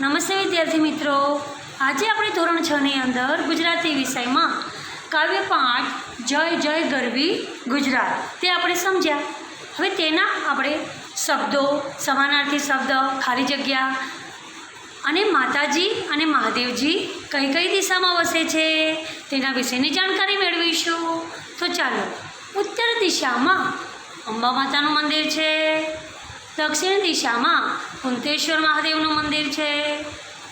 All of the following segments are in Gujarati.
નમસ્તે વિદ્યાર્થી મિત્રો. આજે આપણે ધોરણ છ ની અંદર ગુજરાતી વિષયમાં કાવ્ય પાઠ જય જય ગરવી ગુજરાત. તે આપણે સમજ્યા. હવે તેના આપણે શબ્દો, સમાનાર્થી શબ્દ, ખાલી જગ્યા અને માતાજી અને મહાદેવજી કઈ કઈ દિશામાં વસે છે તેના વિશેની જાણકારી મેળવીશું. તો ચાલો, ઉત્તર દિશામાં અંબા માતાનું મંદિર છે. દક્ષિણ દિશામાં કુંતેશ્વર મહાદેવનું મંદિર છે.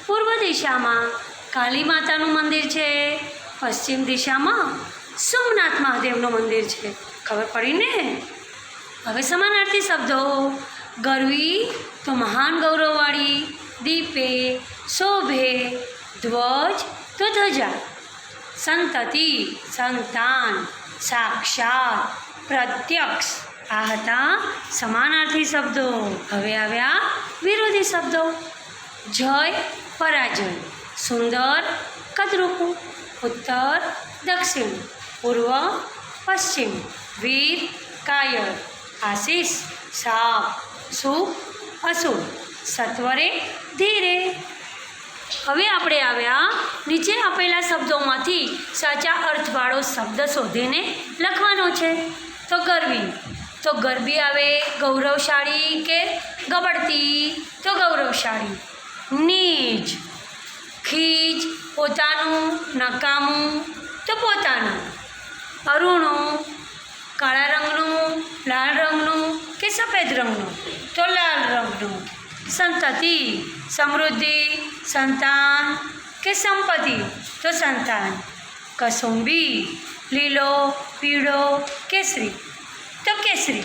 પૂર્વ દિશામાં કાલી માતાનું મંદિર છે. પશ્ચિમ દિશામાં સોમનાથ મહાદેવનું મંદિર છે. ખબર પડી ને? હવે સમાનાર્થી શબ્દો. ગરવી તો મહાન ગૌરવવાળી, દીપે, શોભે, ધ્વજ તો ધજા. સંતતિ, સંતાન, સાક્ષાત, પ્રત્યક્ષ. આ હતા સમાનાર્થી શબ્દો. હવે આવ્યા વિરોધી શબ્દો. જય, પરાજય. સુંદર, કદરૂપું. ઉત્તર, દક્ષિણ. પૂર્વ, પશ્ચિમ. વીર, કાયર. આશીષ, સાપ. સુખ, અશુભ. સત્વરે, ધીરે. હવે આપણે આવ્યા નીચે આપેલા શબ્દોમાંથી સાચા અર્થવાળો શબ્દ શોધીને લખવાનો છે. તો ગરવી તો ગરબી આવે ગૌરવશાળી કે ગબડતી? તો ગૌરવશાળી. નીચ ખીજ પોતાનું, નકામું, તો પોતાનું. અરુણું, કાળા રંગનું, લાલ રંગનું કે સફેદ રંગનું? તો લાલ રંગનું. સંતતિ, સમૃદ્ધિ, સંતાન કે સંપત્તિ? તો સંતાન. કસુંબી, લીલો, પીળો, કેસરી. તો કેસરી.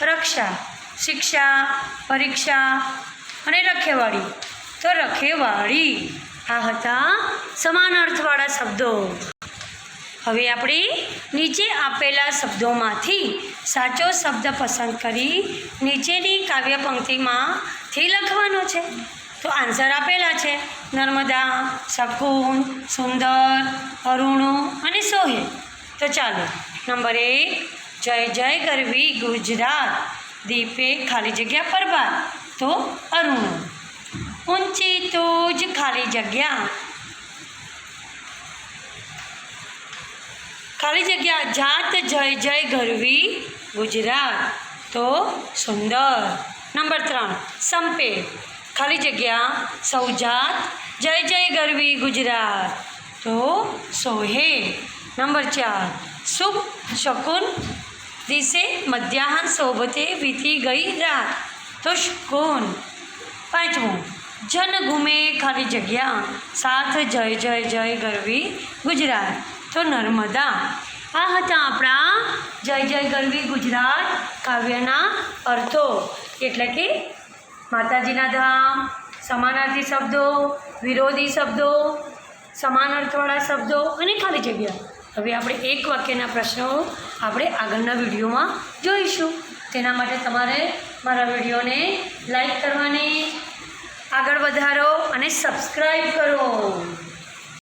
રક્ષા, શિક્ષા, પરીક્ષા અને રખેવાળી. તો રખેવાળી. આ હતા સમાન અર્થવાળા શબ્દો. હવે આપણે નીચે આપેલા શબ્દોમાંથી સાચો શબ્દ પસંદ કરી નીચેની કાવ્ય પંક્તિમાંથી લખવાનો છે. તો આન્સર આપેલા છે. નર્મદા, શકુન, સુંદર, અરુણો અને સોહે તો ચાલો, નંબર એક જય જય ગરવી ગુજરાત દીપે ખાલી જગ્યા પરબાર તો અરુણો ઊંચી તો જ ખાલી જગ્યા ખાલી જગ્યા જાત જય જય ગરવી ગુજરાત તો સુંદર નંબર ત્રણ સંપે ખાલી જગ્યા સૌજાત જય જય ગરવી ગુજરાત તો સોહે નંબર ચાર શુભ શકુન દિશે મધ્યાહન સોબતે વીતી ગઈ રાત. તો શકુન પાંચમું, જન ગુમે ખાલી જગ્યા. સાથ જય જય જય ગરવી ગુજરાત. તો નર્મદા. આ હતા આપણા જય જય ગરવી ગુજરાત કાવ્યના અર્થો. એટલે કે માતાજીના ધામ, સમાનાર્થી શબ્દો, વિરોધી શબ્દો સમાન અર્થવાળા શબ્દો અને ખાલી જગ્યા. હવે આપણે એક વાક્યના પ્રશ્નો આપણે આગળના વિડીયોમાં જોઈશું. તેના માટે તમારે મારા વિડીયોને લાઈક કરવાની, આગળ વધારો અને સબસ્ક્રાઈબ કરો.